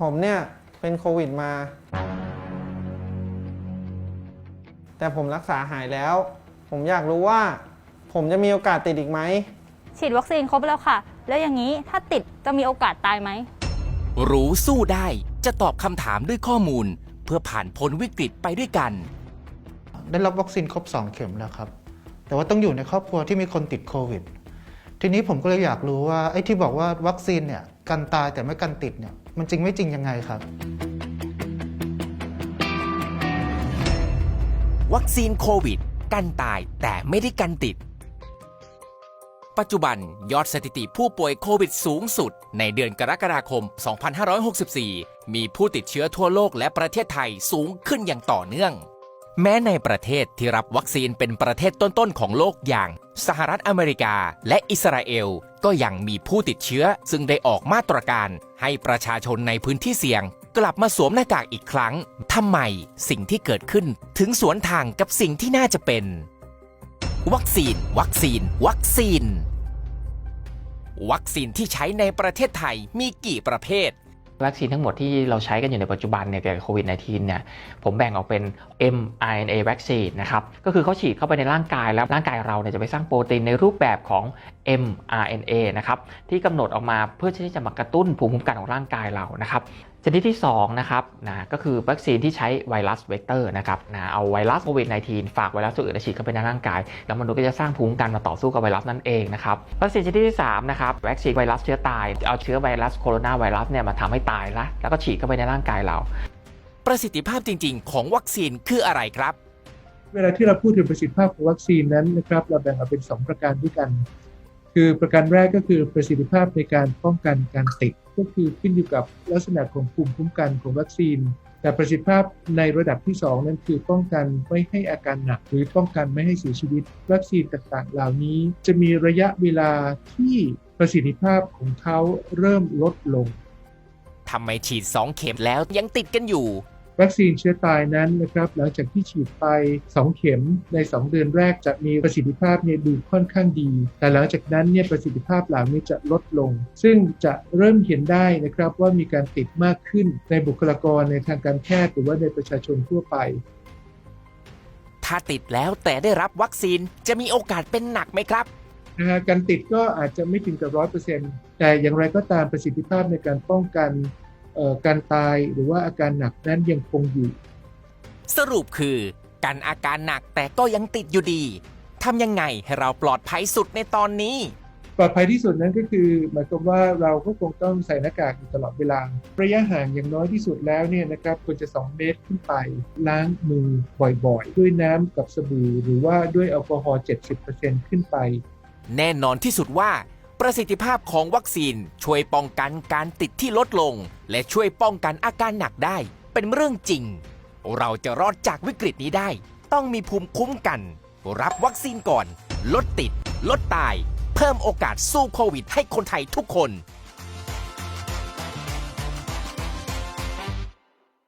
ผมเนี่ยเป็นโควิดมา แต่ผมรักษาหายแล้ว ผมอยากรู้ว่า ผมจะมีโอกาสติดอีกไหม ฉีดวัคซีนครบแล้วค่ะ แล้วอย่างนี้ถ้าติดจะมีโอกาสตายไหม รู้สู้ได้จะตอบคำถามด้วยข้อมูล เพื่อผ่านพ้นวิกฤตไปด้วยกัน ได้รับวัคซีนครบ 2 เข็มแล้วครับ แต่ว่าต้องอยู่ในครอบครัวที่มีคนติดโควิด ทีนี้ผมก็เลยอยากรู้ว่าไอ้ที่บอกว่าวัคซีนเนี่ย กันตายแต่ไม่กันติดเนี่ยมันจริงไม่จริงยังไงครับ วัคซีนโควิด กันตายแต่ไม่ได้กันติด ปัจจุบันยอดสถิติผู้ป่วยโควิดสูงสุด ในเดือนกรกฎาคม 2564 มีผู้ติดเชื้อทั่วโลกและประเทศไทยสูงขึ้นอย่างต่อเนื่อง แม้ในประเทศที่รับวัคซีนเป็นประเทศต้นๆของโลกอย่าง สหรัฐอเมริกาและอิสราเอล ก็ยังมีผู้ติดเชื้อ ซึ่งได้ออกมาตรการ ให้ประชาชนในพื้นที่เสี่ยง กลับมาสวมหน้ากากอีกครั้งทำไมสิ่งที่เกิดขึ้นถึงสวนทางกับสิ่งที่น่าจะเป็น วัคซีน วัคซีน วัคซีน วัคซีนที่ใช้ในประเทศไทยมีกี่ประเภท วัคซีนทั้งหมดที่เราใช้กันอยู่ในปัจจุบันเนี่ยเกี่ยวกับโควิด -19 เนี่ยผมแบ่งออกเป็น mRNA วัคซีนนะครับก็คือเขาฉีดเข้าไปในร่างกายแล้วร่างกายเราเนี่ยจะไปสร้างโปรตีนในรูปแบบของ mRNA นะครับที่กำหนดออกมาเพื่อที่จะมากระตุ้นภูมิคุ้มกันของร่างกายเรานะครับชนิดที่2นะครับนะก็คือวัคซีนที่ใช้ไวรัสเวกเตอร์นะครับนะเอาไวรัสโควิด -19 ฝากไวรัสตัวอื่นมาฉีดเข้าไปในร่างกาย แล้วมนุษย์ก็จะสร้างภูมิคุ้มกันมาต่อสู้กับไวรัสนั่นเองนะครับวัคซีนชนิดที่3นะครับวัคซีนไวรัสเชื้อตายเอาเชื้อไวรัสโคโรนาไวรัสเนี่ยมาทำให้ตายละแล้วก็ฉีดเข้าไปในร่างกายเรา ประสิทธิภาพจริง ๆ ของวัคซีนคืออะไรครับ เวลาที่เราพูดถึงประสิทธิภาพของวัคซีนนั้นนะครับเราแบ่งออกเป็น 2 ประการด้วยกัน คือประการแรกก็คือประสิทธิภาพในการป้องกันการติด ก็คือขึ้นอยู่กับลักษณะของภูมิคุ้มกันของวัคซีน แต่ประสิทธิภาพในระดับที่ 2 นั้นคือป้องกันไม่ให้อาการหนัก หรือป้องกันไม่ให้เสียชีวิต วัคซีนต่างๆ เหล่านี้ จะมีระยะเวลาที่ประสิทธิภาพของเขาเริ่มลดลงทำไมฉีด 2 เข็มแล้วยังติดกันอยู่ วัคซีนเชื้อตายนั้นนะครับหลังจากที่ฉีดไป 2 เข็มใน 2 เดือนแรกจะมีประสิทธิภาพเนี่ยดูค่อนข้างดี แต่หลังจากนั้นเนี่ยประสิทธิภาพเหล่านี้จะลดลง ซึ่งจะเริ่มเห็นได้นะครับว่ามีการติดมากขึ้นในบุคลากรในทางการแพทย์หรือว่าในประชาชนทั่วไป ถ้าติดแล้วแต่ได้รับวัคซีนจะมีโอกาสเป็นหนักไหมครับนะฮะการติดก็อาจจะไม่ถึงกับร้อยเปอร์เซ็นต์แต่อย่างไรก็ตามประสิทธิภาพในการป้องกันเอ่อ การตายหรือว่าอาการหนักนั้นยังคงอยู่ สรุปคือกันอาการหนักแต่ก็ยังติดอยู่ดีทำยังไงให้เราปลอดภัยสุดในตอนนี้ ปลอดภัยที่สุดนั้นก็คือหมายความว่าเราก็คงต้องใส่หน้ากากอยู่ตลอดเวลา ระยะห่างอย่างน้อยที่สุดแล้วเนี่ยนะครับควรจะ 2 เมตรขึ้นไป ล้างมือบ่อยๆ ด้วยน้ำกับสบู่หรือว่าด้วยแอลกอฮอล์70%ขึ้นไป แน่นอนที่สุดว่า ประสิทธิภาพของวัคซีนช่วยป้องกันการติดที่ลดลง และช่วยป้องกันอาการหนักได้ เป็นเรื่องจริง เราจะรอดจากวิกฤตนี้ได้ ต้องมีภูมิคุ้มกัน รับวัคซีนก่อน ลดติด ลดตาย เพิ่มโอกาสสู้โควิดให้คนไทยทุกคน